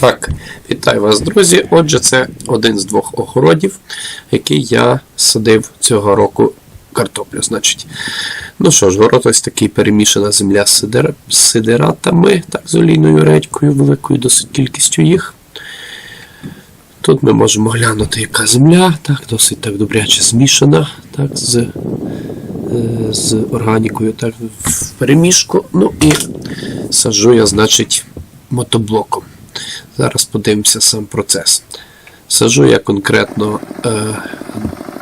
Так, вітаю вас, друзі. Отже, це один з двох огородів, який я садив цього року картоплю. Значить, ну що ж, город ось такий перемішана земля з сидер... з сидератами, так, з олійною редькою, великою досить кількістю їх. Тут ми можемо глянути, яка земля, так, досить так добряче змішана, так, з, е, з органікою, так, в перемішку. Ну і саджу я, значить, мотоблоком. Зараз подивимося сам процес. Сажу я конкретно е,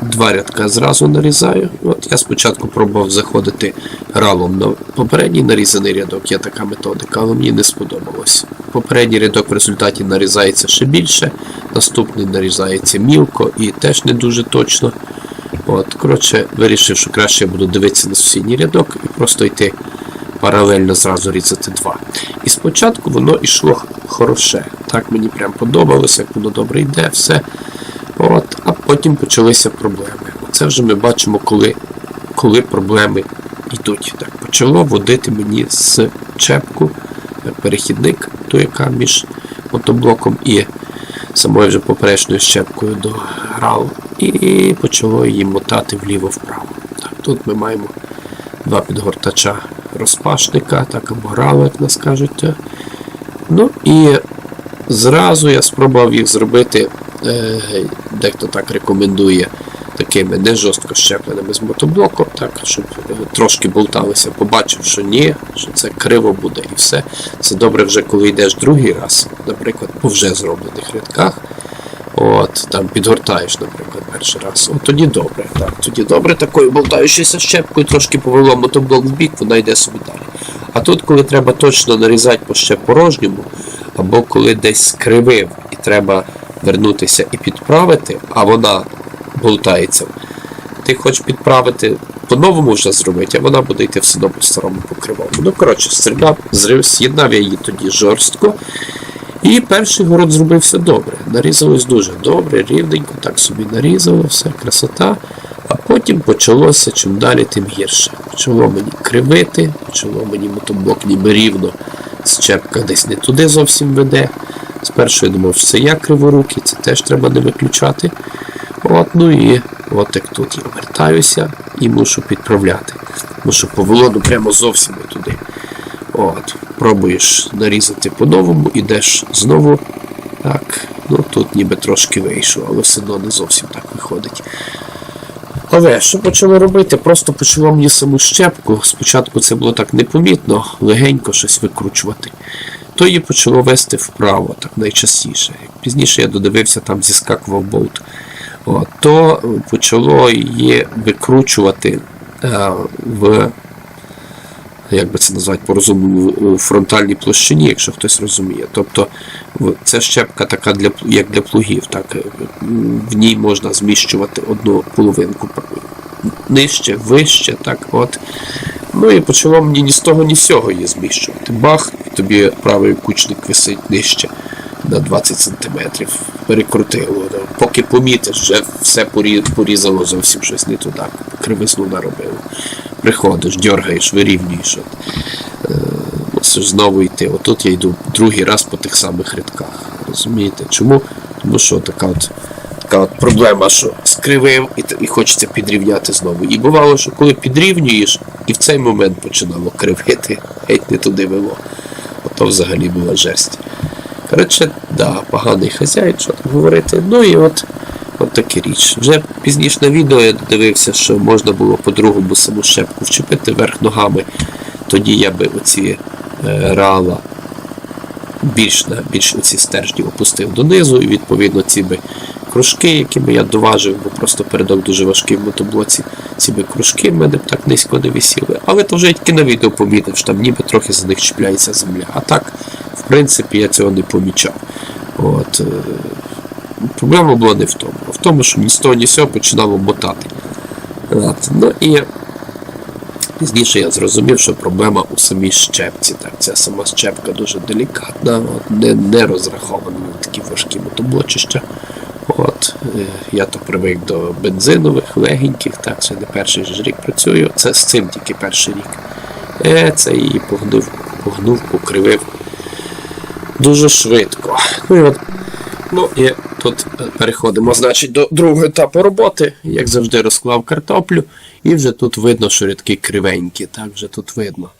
два рядка зразу нарізаю. От Я спочатку пробував заходити ралом на попередній нарізаний рядок, є така методика, але мені не сподобалось. Попередній рядок в результаті нарізається ще більше, наступний нарізається мілко і теж не дуже точно. От, Коротше, вирішив, що краще я буду дивитися на сусідній рядок і просто йти паралельно зразу різати два. І спочатку воно йшло хороше. Так мені прям подобалося, як воно добре йде, все. От, А потім почалися проблеми. Це вже ми бачимо, коли коли проблеми йдуть. Так, Почало водити мені з чепку перехідник, той, яка між мотоблоком і самою вже поперечною щепкою до грав, і почало її мотати вліво-вправо. Так, Тут ми маємо два підгортача розпашника, так або грала, як нас кажуть. Ну і зразу я спробував їх зробити, е, дехто так рекомендує, такими не жорстко щепленими з мотоблоком, так, щоб трошки болталися, побачив, що ні, що це криво буде і все. Це добре вже, коли йдеш другий раз, наприклад, по вже зроблених рядках. От, там підгортаєш, наприклад, перший раз. От тоді добре. Так, тоді добре, такою болтаючися щепкою, трошки повело мотоблок в бік, вона йде собі далі. А тут, коли треба точно нарізати по ще порожньому, або коли десь скривив і треба вернутися і підправити, а вона болтається, ти хочеш підправити по-новому вже зробити, а вона буде йти все одно по старому покривому. Ну, коротше, стріляв, зрив, з'єднав я її тоді жорстко. І перший город зробився добре. Нарізалось дуже добре, рівненько, так собі нарізало, все, красота. А потім почалося чим далі, тим гірше. Почало мені кривити, почало мені мотоблок ніби рівно, щепка десь не туди зовсім веде. Спершу я думав, що це я криворукий, це теж треба не виключати. От, ну і от як тут я вертаюся і мушу підправляти. Мушу повелоду прямо зовсім туди. От, Пробуєш нарізати по-новому, ідеш знову. Так, ну тут ніби трошки вийшло, але все одно не зовсім так виходить. Але що почали робити? Просто почало мені саму щепку. Спочатку це було так непомітно, легенько щось викручувати. То її почало вести вправо, так найчастіше. Пізніше я додивився, там зіскакував болт. От, то почало її викручувати а, в як би це назвати по-розумному, у фронтальній площині, якщо хтось розуміє. Тобто це щепка така для як для плугів. Так, В ній можна зміщувати одну половинку нижче, вище. так, от. Ну і почало мені ні з того, ні з цього її зміщувати. Бах, і тобі правий кучник висить нижче на 20 см. Перекрутило. Поки помітиш, вже все порізало зовсім щось не туди. Кривизну наробило приходиш, дергаєш, вирівнюєш. От. Е, знову йти. Отут я йду другий раз по тих самих рядках. Розумієте? Чому? Тому що така от така от проблема, що скривив і і хочеться підрівняти знову. І бувало, що коли підрівнюєш, і в цей момент починало кривити, геть не туди вело. Ото взагалі була жерсть. Коротше, да, поганий хазяїн, що там говорити. Ну і от От такі річ. Вже пізніше на відео я дивився, що можна було по-другому саму щепку вчепити верх ногами. Тоді я би оці е, рала більш на більш оці стержні опустив донизу, і відповідно ці би кружки, якими я доважив, бо просто передок дуже важкий в мотоблоці, ці би кружки в мене б так низько не висіли. Але то вже тільки на відео помітив, що там ніби трохи за них чіпляється земля. А так, в принципі, я цього не помічав. От, е, Проблема була не в тому, в тому, що ні з того, ні з цього починало мотати. От. Ну і Пізніше я зрозумів, що проблема у самій щепці. Так, Ця сама щепка дуже делікатна, от, не не розрахована на такі важкі мотоблочища. От, е, Я то привик до бензинових, легеньких, так, це не перший ж рік працюю, це з цим тільки перший рік. Е, Це її погнув, погнув, покривив. дуже швидко. Ну і от Ну і тут переходимо, значить, до другого етапу роботи. Як завжди, розклав картоплю, і вже тут видно, що рядки кривенькі. Так, вже тут видно.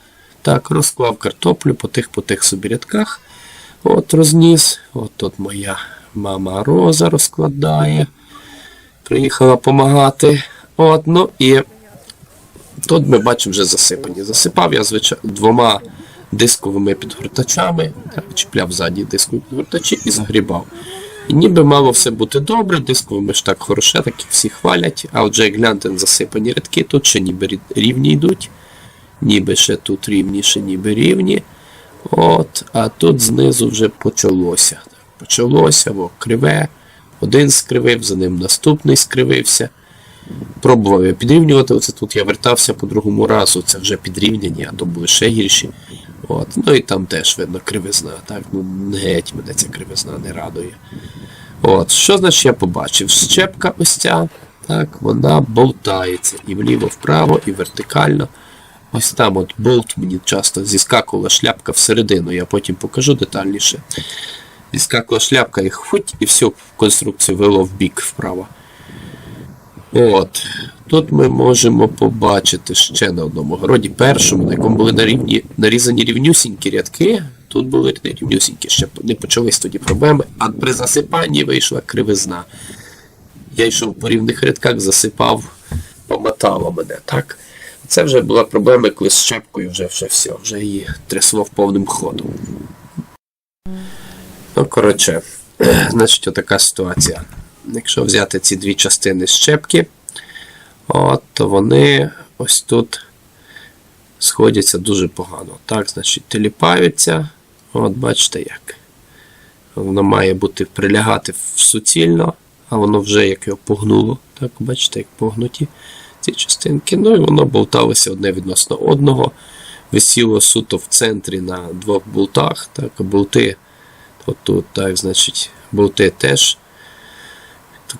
Так, розклав картоплю по тих по тих собі рядках. От розніс. От тут моя мама Роза розкладає. Приїхала допомагати. От, ну і тут ми бачимо вже засипані. Засипав я, звичайно, двома дисковими підгортачами, чіпляв задні дискові підгортачі і загрібав. Ніби мало все бути добре, дисковими ж так хороше, так і всі хвалять. А отже, як гляньте засипані рядки, тут ще ніби рівні йдуть, ніби ще тут рівні, ще ніби рівні. От, а тут знизу вже почалося. Почалося, о, криве. Один скривив, за ним наступний скривився. Пробував я підрівнювати. Оце тут я вертався по другому разу. Це вже підрівняні, а то були ще гірші. От. Ну і там теж видно кривизна. Так? Ну, геть мене ця кривизна не радує. От. Що значить я побачив? Щепка ось ця, так, вона болтається і вліво-вправо, і вертикально. Ось там от болт мені часто зіскакувала шляпка всередину, я потім покажу детальніше. Зіскакувала шляпка і хуть, і всю конструкцію вело в бік вправо. От. Тут ми можемо побачити ще на одному городі, першому, на якому були на рівні, нарізані рівнюсінькі рядки. Тут були рівнюсінькі, ще не почались тоді проблеми, а при засипанні вийшла кривизна. Я йшов по рівних рядках, засипав, помотало мене. так? Це вже була проблема, коли з щепкою вже, вже все, вже її трясло в повним ходом. Ну, коротше, значить, отака ситуація. Якщо взяти ці дві частини щепки, от, то вони ось тут сходяться дуже погано. Так, значить, теліпаються. От, бачите як. Воно має бути прилягати суцільно, а воно вже як його погнуло. Так, бачите, як погнуті ці частинки. Ну і воно болталося одне відносно одного. Висіло суто в центрі на двох болтах. Так, болти, от тут, так, значить, болти теж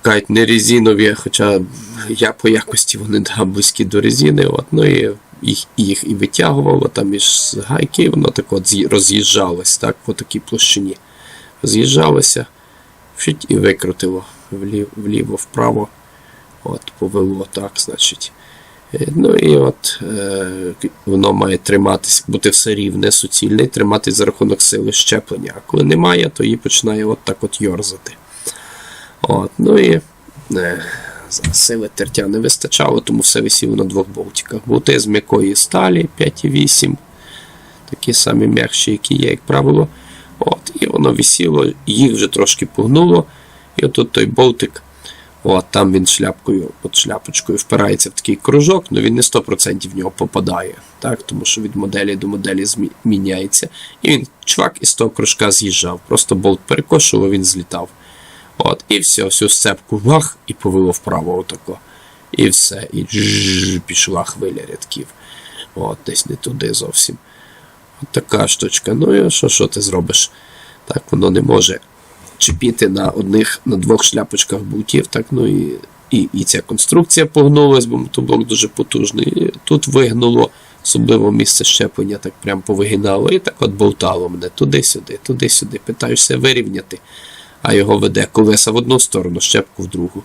кажуть, не резинові, хоча я по якості вони да, близькі до резини. От, ну і їх, їх і витягувало там із гайки, і воно так от роз'їжджалось так, по такій площині. Роз'їжджалося вчить і викрутило вліво, вправо. От, повело так, значить. Е, Ну і от е, воно має триматись, бути все рівне, суцільне, триматись за рахунок сили щеплення. А коли немає, то її починає от так от йорзати. От, ну і е, зараз сили тертя не вистачало, тому все висіло на двох болтиках. Болти з м'якої сталі 5,8, такі самі м'якші, які є, як правило. От, і воно висіло, їх вже трошки погнуло. І отут той болтик, от, там він шляпкою, от шляпочкою впирається в такий кружок, але він не 100% в нього попадає, так, тому що від моделі до моделі змі- міняється. І він чвак із того кружка з'їжджав. Просто болт перекошував, він злітав. От, і все, всю сцепку вах і повело вправо отако. І все. І джж, пішла хвиля рядків. От, десь не туди зовсім. От така штучка. Ну і що, що ти зробиш? Так, воно не може чіпіти на одних, на двох шляпочках болтів. Так, ну і, і, і ця конструкція погнулась, бо мотоблок дуже потужний. І тут вигнуло, особливо місце щеплення, так прям повигинало. І так от болтало мене туди-сюди, туди-сюди. Питаєшся вирівняти а його веде колеса в одну сторону, щепку в другу.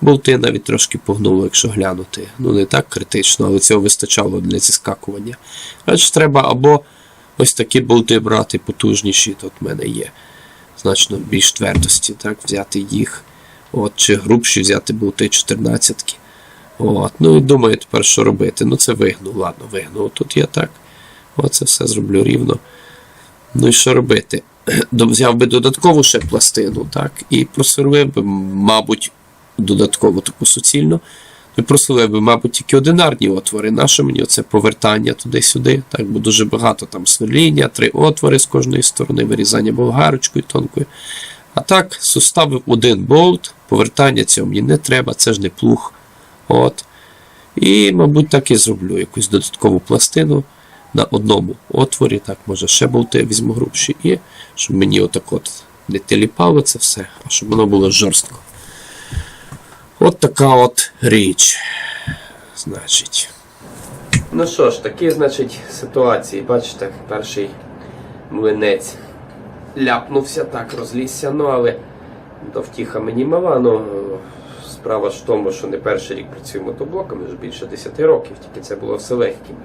Болти навіть трошки погнуло, якщо глянути. Ну, не так критично, але цього вистачало для зіскакування. Значить, треба або ось такі болти брати потужніші, тут в мене є. Значно більш твердості, так, взяти їх. От, чи грубші взяти болти 14. От, ну і думаю тепер, що робити. Ну, це вигну, ладно, вигну. Тут я так. Оце все зроблю рівно. Ну і що робити? Взяв би додаткову ще пластину, так, і просверлив би, мабуть, додатково таку суцільну. І просверлив би, мабуть, тільки одинарні отвори. Наше мені оце повертання туди-сюди, так, бо дуже багато там сверління, три отвори з кожної сторони, вирізання болгарочкою тонкою. А так, суставив один болт, повертання цього мені не треба, це ж не плуг. От. І, мабуть, так і зроблю якусь додаткову пластину на одному отворі, так, може ще болти візьму грубші, і щоб мені отак от не теліпало це все, а щоб воно було жорстко. От така от річ. Значить. Ну що ж, такі, значить, ситуації. Бачите, перший млинець ляпнувся, так розлізся, ну але до втіха мені мала. Ну, справа ж в тому, що не перший рік працюю мотоблоками, вже більше 10 років, тільки це було все легкими.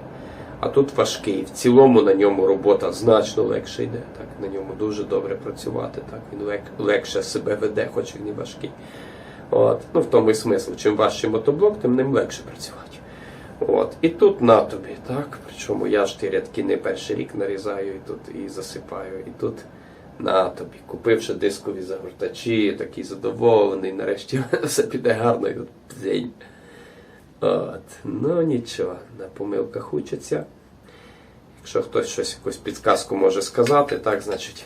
А тут важкий. В цілому на ньому робота значно легше йде. Так, на ньому дуже добре працювати. Так, він лег, легше себе веде, хоч він і важкий. От. Ну, в тому і смисл. Чим важчий мотоблок, тим ним легше працювати. От. І тут на тобі, так? Причому я ж ті рядки не перший рік нарізаю і тут і засипаю. І тут на тобі. Купивши дискові загортачі, такий задоволений, нарешті все піде гарно і от дзень. От. Ну нічого, на помилках учаться. Якщо хтось щось, якусь підказку може сказати, так, значить,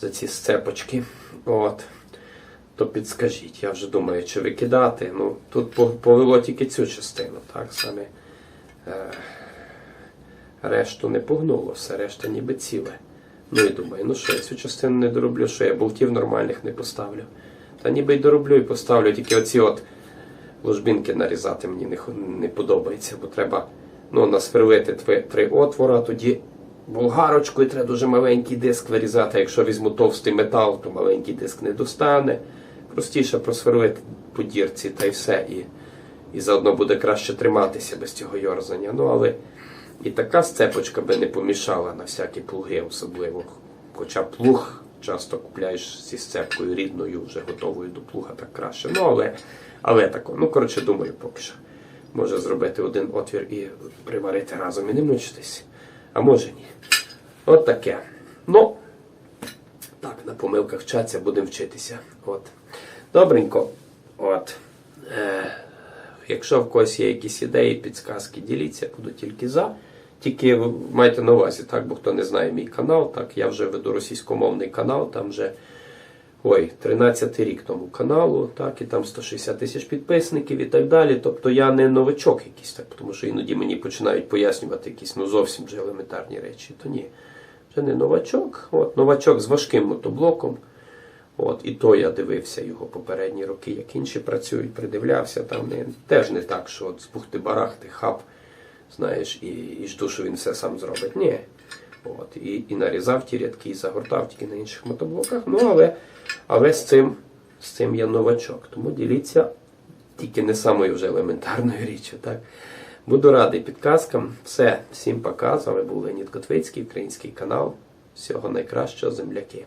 за ці сцепочки. От то підскажіть. Я вже думаю, чи викидати. Ну, тут повело тільки цю частину, так саме. Е, решту не погнуло, все решта ніби ціле. Ну і думаю, ну що, я цю частину не дороблю, що я болтів нормальних не поставлю. Та ніби й дороблю і поставлю, тільки оці от ложбінки нарізати мені не, не подобається, бо треба ну, насверлити три, три отвора, тоді болгарочкою треба дуже маленький диск вирізати. Якщо візьму товстий метал, то маленький диск не достане. Простіше просверлити по дірці та й все. І, і заодно буде краще триматися без цього йорзання. Ну, але і така сцепочка би не помішала на всякі плуги, особливо. Хоча плуг часто купляєш зі сцепкою рідною, вже готовою до плуга, так краще. Ну, але, але тако. Ну, коротше, думаю, поки що. Може зробити один отвір і приварити разом і не мучитись. А може ні. От таке. Ну, так, на помилках вчаться, будемо вчитися. От. Добренько. От. Е, якщо в когось є якісь ідеї, підсказки, діліться, буду тільки за. Тільки ви майте на увазі, так, бо хто не знає мій канал, так, я вже веду російськомовний канал, там вже ой, 13 рік тому каналу, так, і там 160 тисяч підписників і так далі. Тобто я не новачок якийсь, так, тому що іноді мені починають пояснювати якісь ну, зовсім вже елементарні речі. То ні. Вже не новачок. От, новачок з важким мотоблоком. От, і то я дивився його попередні роки, як інші працюють, придивлявся. Там не, теж не так, що от з бухти-барахти, хап, знаєш, і, і жду, що він все сам зробить. Ні. От, і, і нарізав ті рядки, і загортав тільки на інших мотоблоках. Ну, але, але з, цим, з цим я новачок. Тому діліться тільки не самою вже елементарною річчю. Так? Буду радий підказкам. Все, всім пока. З вами був Леонід Котвицький, український канал. Всього найкращого, земляки.